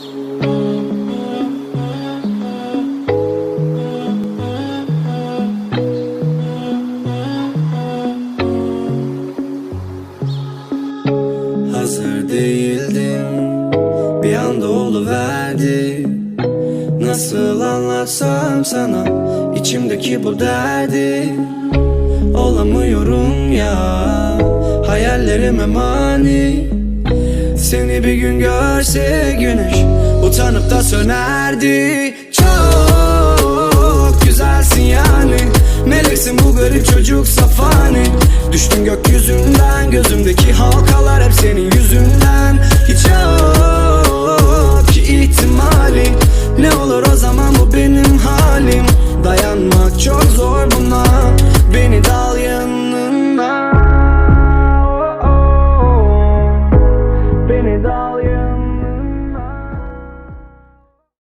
Hazır değildim Bir anda oluverdi. Nasıl anlatsam sana içimdeki bu derdi. Olamıyorum ya Hayallerime mani Seni bir gün görse güneş Utanıp da sönerdi. Çok güzelsin yani. Meleksin bu garip çocuk safani. Düştün gökyüzünden Gözümdeki halkalar hep senin yüzünden. Hiç yok ihtimali. Ne olur o zaman bu benim with all your